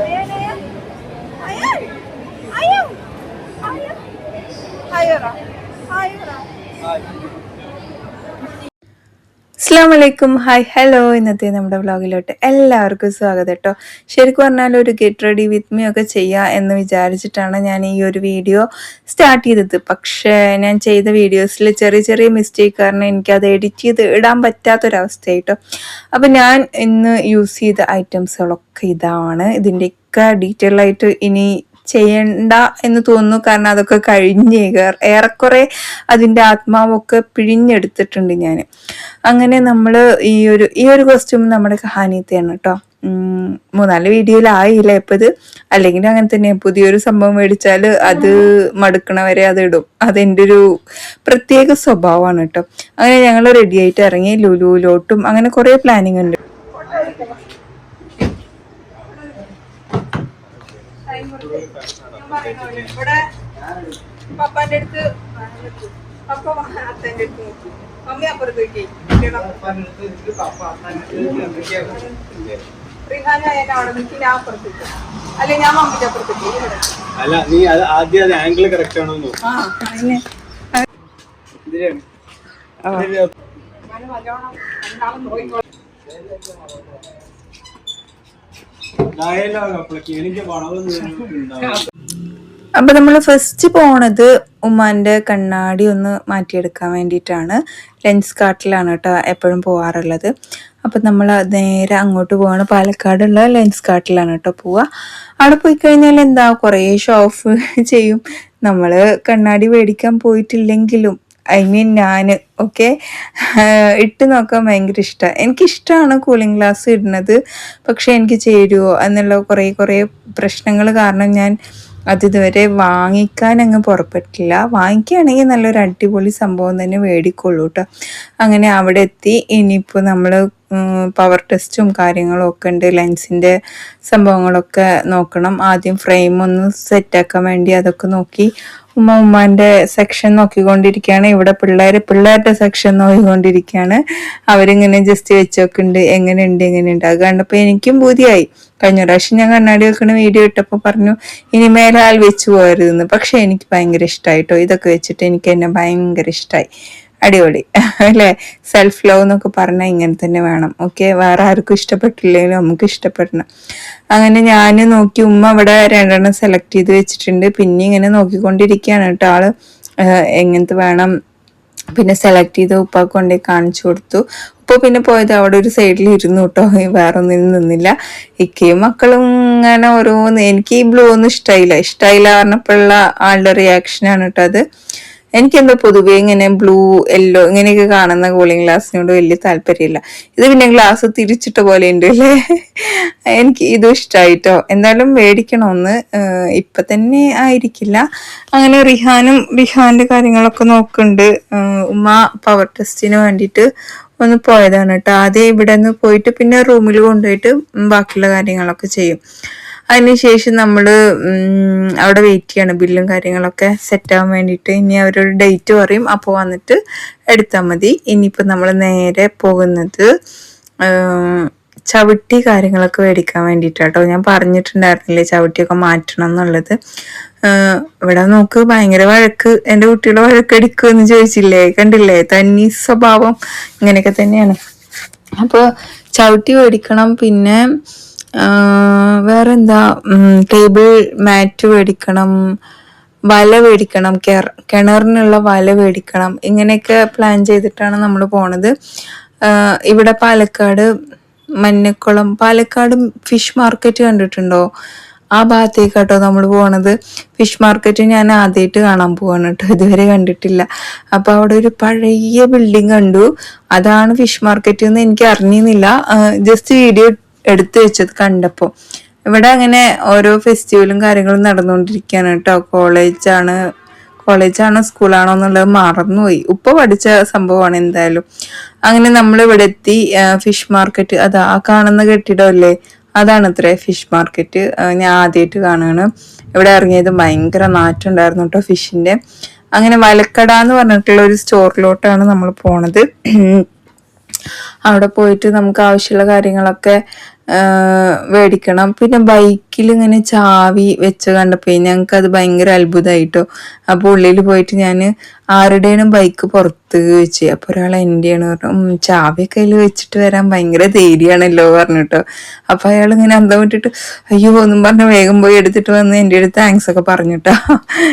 Ayan, ayan. Ayan! Ayan! Ayan! Hayır. Hayır. Hayır. അസ്സാം വലൈക്കും hi hello ഇന്നത്തെ നമ്മുടെ വ്ളോഗിലോട്ട് എല്ലാവർക്കും സ്വാഗതം കേട്ടോ. ശരിക്കും പറഞ്ഞാൽ ഒരു ഗെറ്റ് റെഡി വിത്ത് മീ ഒക്കെ ചെയ്യാം എന്ന് വിചാരിച്ചിട്ടാണ് ഞാൻ ഈ ഒരു വീഡിയോ സ്റ്റാർട്ട് ചെയ്തത്. പക്ഷേ ഞാൻ ചെയ്ത വീഡിയോസിൽ ചെറിയ ചെറിയ മിസ്റ്റേക്ക് കാരണം എനിക്കത് എഡിറ്റ് ചെയ്ത് ഇടാൻ പറ്റാത്തൊരവസ്ഥ കേട്ടോ. അപ്പം ഞാൻ ഇന്ന് യൂസ് ചെയ്ത ഐറ്റംസുകളൊക്കെ ഇതാണ്. ഇതിന്റെയൊക്കെ ഡീറ്റെയിൽ ആയിട്ട് ഇനി ചെയ്യണ്ട എന്ന് തോന്നുന്നു. കാരണം അതൊക്കെ കഴിഞ്ഞ് ഏറെ- ഏറെക്കുറെ അതിന്റെ ആത്മാവൊക്കെ പിഴിഞ്ഞെടുത്തിട്ടുണ്ട് ഞാൻ അങ്ങനെ നമ്മൾ ഈ ഒരു ഈ ഒരു കോസ്റ്റ്യൂം നമ്മുടെ കഹാനീത്തയാണ് കേട്ടോ മൂന്നാൽ വീഡിയോയിലായില്ല ഇപ്പം ഇത് അല്ലെങ്കിൽ അങ്ങനെ തന്നെ പുതിയൊരു സംഭവം മേടിച്ചാൽ അത് മടുക്കണവരെ അത് ഇടും. അതെന്റെ ഒരു പ്രത്യേക സ്വഭാവമാണ് കേട്ടോ അങ്ങനെ ഞങ്ങൾ റെഡി ആയിട്ട് ഇറങ്ങി ലുലുവിലോട്ടും അങ്ങനെ കുറേ പ്ലാനിങ് ഉണ്ട്. ഇവിടെ പപ്പാന്റെ അടുത്ത് പപ്പ അത്തന്റെ അടുത്ത് നോക്കി മമ്മി അപ്പുറത്ത് നോക്കി റിഹാന എന്നെ അവിടെ നിൽക്കി ഞാൻ അപ്പുറത്ത് നിൽക്കും. അല്ലെ ഞാൻ മമ്മിന്റെ അപ്പുറത്ത് നിൽക്കും. ഇവിടെ അല്ല നീ അത് ആദ്യം അത് ആംഗിൾ കറക്റ്റ് ആണോ. ആ. ഇതിൽ ഞാൻ നല്ലോണം രണ്ടാളും നോക്കിക്കോളാം dialogue അപ്പളേക്ക് എനിക്ക് അപ്പൊ നമ്മൾ ഫസ്റ്റ് പോണത് ഉമ്മാന്റെ കണ്ണാടി ഒന്ന് മാറ്റിയെടുക്കാൻ വേണ്ടിയിട്ടാണ്. ലെൻസ് കാട്ടിലാണ് കേട്ടോ എപ്പോഴും പോവാറുള്ളത്. അപ്പൊ നമ്മൾ നേരെ അങ്ങോട്ട് പോവാണ്. പാലക്കാടുള്ള ലെൻസ് കാട്ടിലാണ് കേട്ടോ പോവുക അവിടെ പോയി കഴിഞ്ഞാൽ എന്താ കുറേ ഷോഫ് ചെയ്യും. നമ്മൾ കണ്ണാടി മേടിക്കാൻ പോയിട്ടില്ലെങ്കിലും ഐ മീൻ ഞാൻ ഓക്കെ ഇട്ട് നോക്കാൻ ഭയങ്കര ഇഷ്ടമാണ് എനിക്കിഷ്ടമാണ് കൂളിംഗ് ഗ്ലാസ് ഇടുന്നത്. പക്ഷേ എനിക്ക് ചേരുമോ എന്നുള്ള കുറേ കുറേ പ്രശ്നങ്ങൾ കാരണം ഞാൻ അത് ഇതുവരെ വാങ്ങിക്കാൻ അങ്ങ് പുറപ്പെട്ടില്ല വാങ്ങിക്കുകയാണെങ്കിൽ നല്ലൊരു അടിപൊളി സംഭവം തന്നെ മേടിക്കുള്ളൂ കേട്ടോ അങ്ങനെ അവിടെ എത്തി. ഇനിയിപ്പോൾ നമ്മൾ പവർ ടെസ്റ്റും കാര്യങ്ങളും ഒക്കെ ഉണ്ട്. ലെൻസിന്റെ സംഭവങ്ങളൊക്കെ നോക്കണം. ആദ്യം ഫ്രെയിം ഒന്ന് സെറ്റാക്കാൻ വേണ്ടി അതൊക്കെ നോക്കി. ഉമ്മ ഉമ്മാന്റെ സെക്ഷൻ നോക്കിക്കൊണ്ടിരിക്കുകയാണ്. ഇവിടെ പിള്ളേർ പിള്ളേരുടെ സെക്ഷൻ നോക്കിക്കൊണ്ടിരിക്കുകയാണ്. അവരിങ്ങനെ ജസ്റ്റ് വെച്ചോക്കുണ്ട് എങ്ങനെയുണ്ട് എങ്ങനെയുണ്ട്. അത് കണ്ടപ്പോൾ എനിക്കും ബുദ്ധിയായി കഴിഞ്ഞ പ്രാവശ്യം ഞാൻ കണ്ണാടി വെക്കുന്ന വീഡിയോ ഇട്ടപ്പോൾ പറഞ്ഞു ഇനി മേലാൽ വെച്ച് പോകരുതെന്ന്. പക്ഷേ എനിക്ക് ഭയങ്കര ഇഷ്ടമായിട്ടോ ഇതൊക്കെ വെച്ചിട്ട് എനിക്ക് എന്നെ ഭയങ്കര ഇഷ്ടമായി അടിപൊളി. അല്ലേ? സെൽഫ് ലവ് എന്നൊക്കെ പറഞ്ഞാൽ ഇങ്ങനെ തന്നെ വേണം. ഓക്കെ വേറെ ആർക്കും ഇഷ്ടപ്പെട്ടില്ലെങ്കിലും നമുക്ക് ഇഷ്ടപ്പെടണം. അങ്ങനെ ഞാൻ നോക്കി ഉമ്മ അവിടെ രണ്ടെണ്ണം സെലക്ട് ചെയ്ത് വെച്ചിട്ടുണ്ട്. പിന്നെ ഇങ്ങനെ നോക്കിക്കൊണ്ടിരിക്കുകയാണ് കേട്ടോ ആൾ. എങ്ങനത്തെ വേണം? പിന്നെ സെലക്ട് ചെയ്ത് ഉപ്പ കൊണ്ടേ കാണിച്ചു കൊടുത്തു. ഉപ്പ പിന്നെ പോയത് അവിടെ ഒരു സൈഡിൽ ഇരുന്നു കേട്ടോ. ഒന്നും നിന്നില്ല. ഇക്കയും മക്കളും ഇങ്ങനെ ഓരോന്ന്. എനിക്ക് ഈ ബ്ലൂ ഒന്നും ഇഷ്ടമായില്ല ഇഷ്ടമായില്ല പറഞ്ഞപ്പോഴുള്ള ആളുടെ റിയാക്ഷനാണ് കേട്ടോ അത്. എനിക്കെന്തോ പൊതുവേ ഇങ്ങനെ ബ്ലൂ യെല്ലോ ഇങ്ങനെയൊക്കെ കാണുന്ന കൂളിംഗ് ഗ്ലാസ്സിനോട് വലിയ താല്പര്യമില്ല. ഇത് പിന്നെ ഗ്ലാസ് തിരിച്ചിട്ട പോലെ ഉണ്ട് അല്ലേ? എനിക്ക് ഇതും ഇഷ്ടമായിട്ടോ എന്തായാലും മേടിക്കണമെന്ന് ഇപ്പൊ തന്നെ ആയിരിക്കില്ല. അങ്ങനെ റിഹാനും റിഹാന്റെ കാര്യങ്ങളൊക്കെ നോക്കുന്നുണ്ട് ഉമ്മ പവർ ടെസ്റ്റിന് വേണ്ടിയിട്ട് ഒന്ന് പോയതാണ് കേട്ടോ. ആദ്യം ഇവിടെ നിന്ന് പോയിട്ട് പിന്നെ റൂമിൽ കൊണ്ടുപോയിട്ട് ബാക്കിയുള്ള കാര്യങ്ങളൊക്കെ ചെയ്യും. അതിനുശേഷം നമ്മൾ അവിടെ വെയിറ്റ് ചെയ്യണം. ബില്ലും കാര്യങ്ങളൊക്കെ സെറ്റ് ആവാൻ വേണ്ടിയിട്ട്. ഇനി അവരൊരു ഡേറ്റ് പറയും. അപ്പോൾ വന്നിട്ട് എടുത്താൽ മതി. ഇനിയിപ്പോൾ നമ്മൾ നേരെ പോകുന്നത് ചവിട്ടി കാര്യങ്ങളൊക്കെ മേടിക്കാൻ വേണ്ടിയിട്ടാട്ടോ. ഞാൻ പറഞ്ഞിട്ടുണ്ടായിരുന്നില്ലേ ചവിട്ടിയൊക്കെ മാറ്റണം എന്നുള്ളത്. ഇവിടെ നോക്ക് ഭയങ്കര വഴക്ക്. എന്റെ കുട്ടികളെ വഴക്കടിക്കും എന്ന് ചോദിച്ചില്ലേ? കണ്ടില്ലേ? തന്നി സ്വഭാവം ഇങ്ങനെയൊക്കെ തന്നെയാണ്. അപ്പോൾ ചവിട്ടി മേടിക്കണം. പിന്നെ വേറെന്താ ടേബിൾ മാറ്റ് മേടിക്കണം വല മേടിക്കണം കിണറിനുള്ള വല മേടിക്കണം ഇങ്ങനെയൊക്കെ പ്ലാൻ ചെയ്തിട്ടാണ് നമ്മൾ പോണത്. ഇവിടെ പാലക്കാട് മഞ്ഞക്കുളം പാലക്കാട് ഫിഷ് മാർക്കറ്റ് കണ്ടിട്ടുണ്ടോ? ആ ഭാഗത്തേക്കാട്ടോ നമ്മൾ പോണത്. ഫിഷ് മാർക്കറ്റ് ഞാൻ ആദ്യമായിട്ട് കാണാൻ പോവാണ് കേട്ടോ ഇതുവരെ കണ്ടിട്ടില്ല. അപ്പൊ അവിടെ ഒരു പഴയ ബിൽഡിംഗ് കണ്ടു. അതാണ് ഫിഷ് മാർക്കറ്റ് എന്ന് എനിക്ക് അറിഞ്ഞിരുന്നില്ല. ജസ്റ്റ് വീഡിയോ എടുത്തു വെച്ചത് കണ്ടപ്പോൾ ഇവിടെ അങ്ങനെ ഓരോ ഫെസ്റ്റിവലും കാര്യങ്ങളും നടന്നുകൊണ്ടിരിക്കുകയാണ് കേട്ടോ. കോളേജാണ് കോളേജാണോ സ്കൂളാണോ എന്നുള്ളത് മറന്നുപോയി. ഉപ്പ പഠിച്ച സംഭവമാണ് എന്തായാലും. അങ്ങനെ നമ്മൾ ഇവിടെ എത്തി ഫിഷ് മാർക്കറ്റ് അതാ ആ കാണുന്ന കെട്ടിടമല്ലേ? അതാണ് അത്രേ ഫിഷ് മാർക്കറ്റ് ഞാൻ ആദ്യമായിട്ട് കാണുകയാണ്. ഇവിടെ ഇറങ്ങിയത് ഭയങ്കര നാറ്റുണ്ടായിരുന്നു കേട്ടോ ഫിഷിന്റെ അങ്ങനെ വലക്കട എന്ന് പറഞ്ഞിട്ടുള്ള ഒരു സ്റ്റോറിലോട്ടാണ് നമ്മൾ പോണത്. അവിടെ പോയിട്ട് നമുക്ക് ആവശ്യമുള്ള കാര്യങ്ങളൊക്കെ മേടിക്കണം പിന്നെ ബൈക്കിൽ ഇങ്ങനെ ചാവി വെച്ച് കണ്ടപ്പോൾ ഞങ്ങൾക്ക് അത് ഭയങ്കര അത്ഭുതമായിട്ടോ അപ്പോൾ ഉള്ളിൽ പോയിട്ട് ഞാൻ ആരുടെയാണ് ബൈക്ക് പുറത്ത് വെച്ച്. അപ്പോൾ ഒരാൾ എന്റെയാണ് പറഞ്ഞു ചാവി കയ്യിൽ വെച്ചിട്ട് വരാൻ ഭയങ്കര ധൈര്യമാണല്ലോ പറഞ്ഞിട്ടോ അപ്പോൾ അയാൾ ഇങ്ങനെ അന്തം വിട്ടിട്ട് അയ്യോ ഒന്നും പറഞ്ഞ് വേഗം പോയി എടുത്തിട്ട് വന്ന് എന്റെ അടുത്ത് താങ്ക്സ് ഒക്കെ പറഞ്ഞിട്ടോ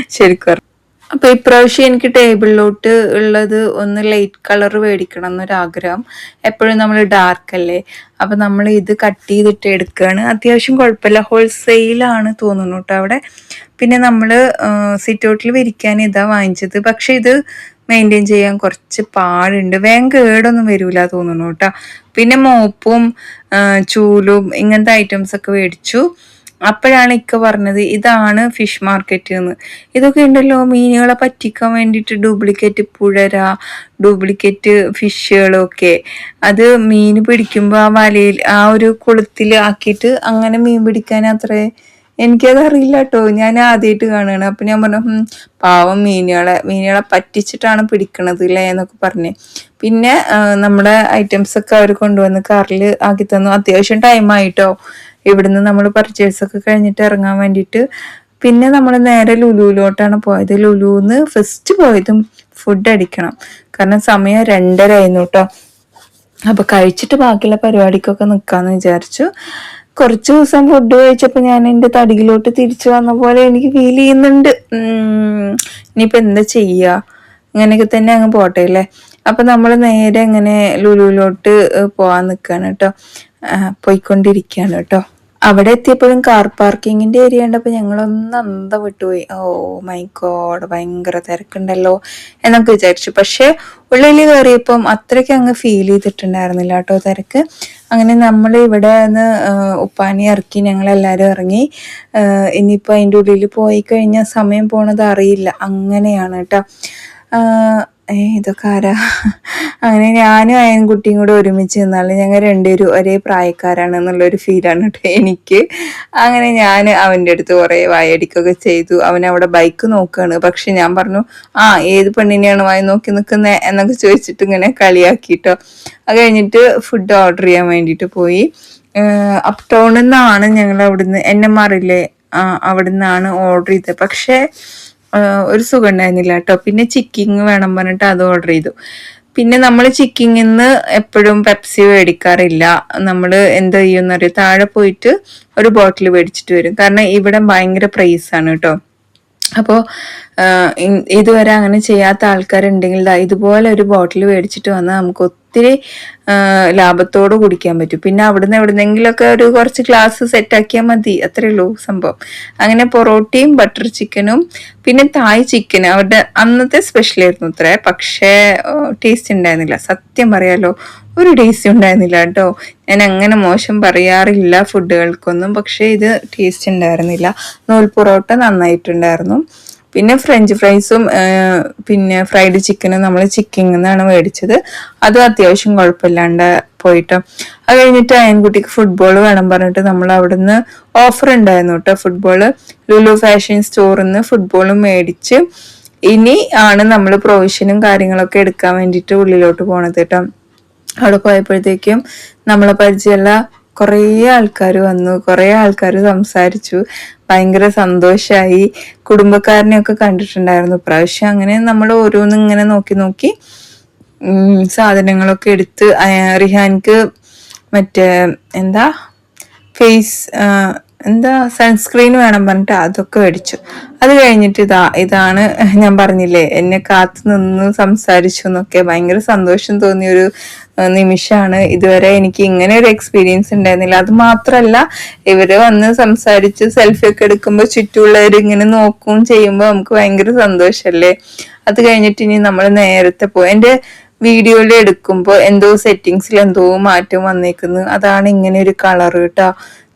ശരിക്കും പറഞ്ഞു. അപ്പൊ ഇപ്രാവശ്യം എനിക്ക് ടേബിളിലോട്ട് ഉള്ളത് ഒന്ന് ലൈറ്റ് കളർ മേടിക്കണം എന്നൊരാഗ്രഹം എപ്പോഴും നമ്മൾ ഡാർക്ക് അല്ലേ? അപ്പൊ നമ്മൾ ഇത് കട്ട് ചെയ്തിട്ട് എടുക്കുകയാണ് അത്യാവശ്യം കുഴപ്പമില്ല. ഹോൾസെയിലാണ് തോന്നുന്നു കേട്ടോ അവിടെ. പിന്നെ നമ്മൾ സിറ്റൗട്ടിൽ വിരിക്കാൻ ഇതാ വാങ്ങിച്ചത്. പക്ഷേ ഇത് മെയിന്റെയിൻ ചെയ്യാൻ കുറച്ച് പാടുണ്ട്. വേഗം കേടൊന്നും വരൂല തോന്നുന്നു കേട്ടോ പിന്നെ മോപ്പും ചൂലും ഇങ്ങനത്തെ ഐറ്റംസ് ഒക്കെ മേടിച്ചു. അപ്പോഴാണ് ഇക്ക പറഞ്ഞത് ഇതാണ് ഫിഷ് മാർക്കറ്റ് എന്ന് ഇതൊക്കെ ഉണ്ടല്ലോ മീനുകളെ പറ്റിക്കാൻ വേണ്ടിയിട്ട് ഡ്യൂപ്ലിക്കേറ്റ് പുഴര ഡ്യൂപ്ലിക്കേറ്റ് ഫിഷുകളൊക്കെ അത് മീൻ പിടിക്കുമ്പോൾ ആ വലയിൽ ആ ഒരു കുളത്തിൽ ആക്കിയിട്ട് അങ്ങനെ മീൻ പിടിക്കാൻ അത്രേ എനിക്കത് അറിയില്ല കേട്ടോ ഞാൻ ആദ്യമായിട്ട് കാണുകയാണ്. അപ്പം ഞാൻ പറഞ്ഞു പാവം മീനുകളെ മീനുകളെ പറ്റിച്ചിട്ടാണ് പിടിക്കണത് അല്ലേ എന്നൊക്കെ പറഞ്ഞ്. പിന്നെ നമ്മുടെ ഐറ്റംസൊക്കെ അവർ കൊണ്ടുവന്ന് കാറിൽ ആക്കി തന്നു. അത്യാവശ്യം ടൈമായിട്ടോ ഇവിടുന്ന് നമ്മൾ പർച്ചേസ് ഒക്കെ കഴിഞ്ഞിട്ട് ഇറങ്ങാൻ വേണ്ടിയിട്ട്. പിന്നെ നമ്മൾ നേരെ ലുലുവിലോട്ടാണ് പോയത്. ലുലുന്ന് ഫസ്റ്റ് പോയതും ഫുഡ് അടിക്കണം. കാരണം സമയം രണ്ടര ആയിരുന്നു കേട്ടോ അപ്പൊ കഴിച്ചിട്ട് ബാക്കിയുള്ള പരിപാടിക്കൊക്കെ നിൽക്കാമെന്ന് വിചാരിച്ചു. കുറച്ച് ദിവസം ഫുഡ് കഴിച്ചപ്പോൾ ഞാൻ എന്റെ തടിയിലോട്ട് തിരിച്ചു വന്ന പോലെ എനിക്ക് ഫീൽ ചെയ്യുന്നുണ്ട്. ഇനിയിപ്പോൾ എന്താ ചെയ്യുക ഇങ്ങനെയൊക്കെ തന്നെ അങ്ങ് പോട്ടെ അല്ലേ? അപ്പൊ നമ്മൾ നേരെ ഇങ്ങനെ ലുലുവിലോട്ട് പോവാൻ നിൽക്കുകയാണ് കേട്ടോ. പോയിക്കൊണ്ടിരിക്കുകയാണ് കേട്ടോ. അവിടെ എത്തിയപ്പോഴും കാർ പാർക്കിങ്ങിന്റെ ഏരിയ കണ്ടപ്പോൾ ഞങ്ങളൊന്ന് അന്ത വിട്ടുപോയി ഓ മൈ ഗോഡ് ഭയങ്കര തിരക്കുണ്ടല്ലോ എന്നൊക്കെ വിചാരിച്ചു. പക്ഷെ ഉള്ളിൽ കയറിയപ്പം അത്രയ്ക്ക് അങ്ങ് ഫീൽ ചെയ്തിട്ടുണ്ടായിരുന്നില്ല കേട്ടോ തിരക്ക്. അങ്ങനെ നമ്മൾ ഇവിടെ നിന്ന് ഉപ്പാനി ഇറക്കി ഞങ്ങൾ എല്ലാവരും ഇറങ്ങി ഇനിയിപ്പോൾ അതിന്റെ ഉള്ളിൽ പോയി കഴിഞ്ഞാൽ സമയം പോണത് അറിയില്ല. അങ്ങനെയാണ് കേട്ടോ. ഏ ഇതൊക്കെ ആരാ? അങ്ങനെ ഞാനും അയൻകുട്ടിയും കൂടെ ഒരുമിച്ച് നിന്നാൽ ഞങ്ങൾ രണ്ടുപേരും ഒരേ പ്രായക്കാരാണ് എന്നുള്ളൊരു ഫീലാണ് കേട്ടോ എനിക്ക്. അങ്ങനെ ഞാൻ അവന്റെ അടുത്ത് കുറേ വായടിക്കൊക്കെ ചെയ്തു. അവൻ അവിടെ ബൈക്ക് നോക്കുകയാണ് പക്ഷെ ഞാൻ പറഞ്ഞു ആ ഏത് പെണ്ണിനെയാണ് വായി നോക്കി നിൽക്കുന്നത് എന്നൊക്കെ ചോദിച്ചിട്ട് ഇങ്ങനെ കളിയാക്കിട്ടോ അത് കഴിഞ്ഞിട്ട് ഫുഡ് ഓർഡർ ചെയ്യാൻ വേണ്ടിയിട്ട് പോയി. അപ് ടൗണിൽ നിന്നാണ് ഞങ്ങൾ അവിടുന്ന് എൻ എം ആർ ഇല്ലേ? അവിടുന്നാണ് ഓർഡർ ചെയ്തത്. പക്ഷേ ഒരു സുഖം ഉണ്ടായിരുന്നില്ല കേട്ടോ. പിന്നെ ചിക്കിങ് വേണം പറഞ്ഞിട്ട് അത് ഓർഡർ ചെയ്തു. പിന്നെ നമ്മൾ ചിക്കിങ്ങിൽ നിന്ന് എപ്പോഴും പെപ്സി മേടിക്കാറില്ല. നമ്മൾ എന്ത് ചെയ്യുമെന്ന് അറിയാം? താഴെ പോയിട്ട് ഒരു ബോട്ടിൽ മേടിച്ചിട്ട് വരും. കാരണം ഇവിടെ ഭയങ്കര പ്രൈസ് ആണ് കേട്ടോ. അപ്പോൾ ഇതുവരെ അങ്ങനെ ചെയ്യാത്ത ആൾക്കാരുണ്ടെങ്കിൽ ഇതുപോലെ ഒരു ബോട്ടിൽ മേടിച്ചിട്ട് വന്നാൽ നമുക്ക് ഒത്തിരി ലാഭത്തോട് കുടിക്കാൻ പറ്റും. പിന്നെ അവിടുന്ന് എവിടുന്നെങ്കിലൊക്കെ ഒരു കുറച്ച് ഗ്ലാസ് സെറ്റാക്കിയാൽ മതി. അത്രേ ഉള്ളൂ സംഭവം. അങ്ങനെ പൊറോട്ടയും ബട്ടർ ചിക്കനും പിന്നെ തായ് ചിക്കൻ അവരുടെ അന്നത്തെ സ്പെഷ്യലായിരുന്നു അത്രേ. പക്ഷേ ടേസ്റ്റ് ഉണ്ടായിരുന്നില്ല. സത്യം പറയാലോ ഒരു ടേസ്റ്റ് ഉണ്ടായിരുന്നില്ല കേട്ടോ. ഞാൻ അങ്ങനെ മോശം പറയാറില്ല ഫുഡുകൾക്കൊന്നും പക്ഷേ ഇത് ടേസ്റ്റ് ഉണ്ടായിരുന്നില്ല. നൂൽ പൊറോട്ട നന്നായിട്ടുണ്ടായിരുന്നു. പിന്നെ ഫ്രഞ്ച് ഫ്രൈസും പിന്നെ ഫ്രൈഡ് ചിക്കനും നമ്മൾ ചിക്കിങ്ങിൽ നിന്നാണ് മേടിച്ചത്. അതും അത്യാവശ്യം കുഴപ്പമില്ലാണ്ട് പോയിട്ടോ. അത് കഴിഞ്ഞിട്ട് അയൻകുട്ടിക്ക് ഫുട്ബോൾ വേണം പറഞ്ഞിട്ട് നമ്മൾ അവിടുന്ന് ഓഫർ ഉണ്ടായിരുന്നു കേട്ടോ ഫുട്ബോൾ ലുലു ഫാഷൻ സ്റ്റോറിൽ നിന്ന് ഫുട്ബോളും മേടിച്ച് ഇനി ആണ് നമ്മൾ പ്രൊവിഷനും കാര്യങ്ങളൊക്കെ എടുക്കാൻ വേണ്ടിയിട്ട് ഉള്ളിലോട്ട് പോണത് കേട്ടോ. അവിടെ പോയപ്പോഴത്തേക്കും നമ്മളെ പരിചയമുള്ള കുറേ ആൾക്കാർ വന്നു കുറേ ആൾക്കാർ സംസാരിച്ചു. ഭയങ്കര സന്തോഷമായി കുടുംബക്കാരനെയൊക്കെ കണ്ടിട്ടുണ്ടായിരുന്നു. പ്രാവശ്യം അങ്ങനെ നമ്മൾ ഓരോന്നും ഇങ്ങനെ നോക്കി നോക്കി സാധനങ്ങളൊക്കെ എടുത്ത് റിഹാൻക്ക് മറ്റേ എന്താ ഫേസ് എന്താ സൺസ്ക്രീൻ വേണം പറഞ്ഞിട്ട് അതൊക്കെ മേടിച്ചു. അത് കഴിഞ്ഞിട്ട് ഇതാ ഇതാണ് ഞാൻ പറഞ്ഞില്ലേ എന്നെ കാത്തു നിന്ന് സംസാരിച്ചു എന്നൊക്കെ. ഭയങ്കര സന്തോഷം തോന്നിയൊരു നിമിഷമാണ് ഇതുവരെ എനിക്ക് ഇങ്ങനെ ഒരു എക്സ്പീരിയൻസ് ഉണ്ടായിരുന്നില്ല. അത് മാത്രല്ല ഇവർ വന്ന് സംസാരിച്ച് സെൽഫി ഒക്കെ എടുക്കുമ്പോൾ ചുറ്റുമുള്ളവർ ഇങ്ങനെ നോക്കും ചെയ്യുമ്പോൾ നമുക്ക് ഭയങ്കര സന്തോഷല്ലേ? അത് കഴിഞ്ഞിട്ട് ഇനി നമ്മൾ നേരത്തെ പോയി എന്റെ വീഡിയോയിൽ എടുക്കുമ്പോൾ എന്തോ സെറ്റിങ്സിൽ എന്തോ മാറ്റം വന്നേക്കുന്നു. അതാണ് ഇങ്ങനെ ഒരു കളർ കേട്ടോ.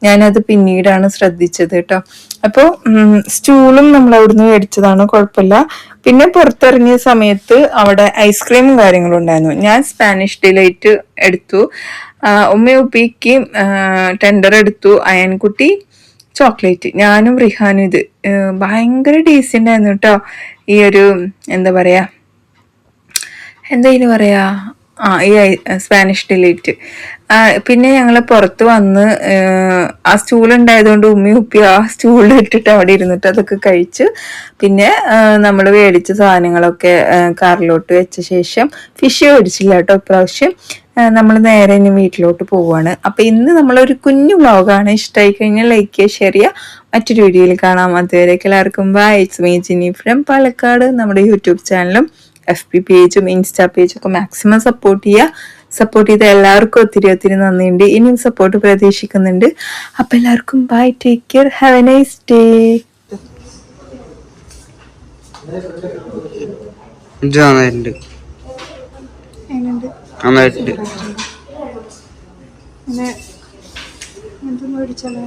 ഞാനത് പിന്നീടാണ് ശ്രദ്ധിച്ചത് കേട്ടോ. അപ്പോൾ സ്റ്റൂളും നമ്മൾ അവിടുന്ന് മേടിച്ചതാണ് കുഴപ്പമില്ല. പിന്നെ പുറത്തിറങ്ങിയ സമയത്ത് അവിടെ ഐസ്ക്രീമും കാര്യങ്ങളും ഉണ്ടായിരുന്നു. ഞാൻ സ്പാനിഷ് ഡിലൈറ്റ് എടുത്തു. ആ, ഉമ്മയും ടെൻഡർ എടുത്തു. അയൻകുട്ടി ചോക്ലേറ്റ്. ഞാനും റിഹാനും ഇത് ഭയങ്കര ടേസ്റ്റ് ഉണ്ടായിരുന്നു കേട്ടോ. ഈ ഒരു എന്താ പറയുക എന്താ ഇതിന് പറയാ? ആ ഈ സ്പാനിഷ് ഡിലീറ്റ് പിന്നെ ഞങ്ങൾ പുറത്ത് വന്ന് ആ സ്റ്റൂൾ ഉണ്ടായതുകൊണ്ട് ഉമ്മി ഉപ്പി ആ സ്റ്റൂളിൽ ഇട്ടിട്ട് അവിടെ ഇരുന്നിട്ട് അതൊക്കെ കഴിച്ച് പിന്നെ നമ്മൾ മേടിച്ച സാധനങ്ങളൊക്കെ കാറിലോട്ട് വെച്ച ശേഷം ഫിഷ് മേടിച്ചില്ല കേട്ടോ ഇപ്രാവശ്യം. നമ്മൾ നേരെ ഇനി വീട്ടിലോട്ട് പോവുകയാണ് അപ്പൊ ഇന്ന് നമ്മളൊരു കുഞ്ഞു വ്ളോഗാണ്. ഇഷ്ടമായി കഴിഞ്ഞാൽ ലൈക്ക് ചെയ്യുക ഷെയർ ചെയ്യുക. മറ്റൊരു വീഡിയോയിൽ കാണാം. അതുവരേക്ക് എല്ലാവർക്കും bye it's me Jini from Palakkad. നമ്മുടെ യൂട്യൂബ് ചാനലും എഫ് പി പേജും ഇൻസ്റ്റാ പേജും ഒക്കെ മാക്സിമം സപ്പോർട്ട് ചെയ്യുക. സപ്പോർട്ട് ചെയ്ത എല്ലാവർക്കും ഒത്തിരി ഒത്തിരി നന്ദിയുണ്ട്. ഇനിയും സപ്പോർട്ട് പ്രതീക്ഷിക്കുന്നുണ്ട്. അപ്പൊ എല്ലാവർക്കും bye take care have a nice day നന്നായിട്ടുണ്ട്. നന്നായിട്ടുണ്ട്. എന്ത് മേടിച്ചാലോ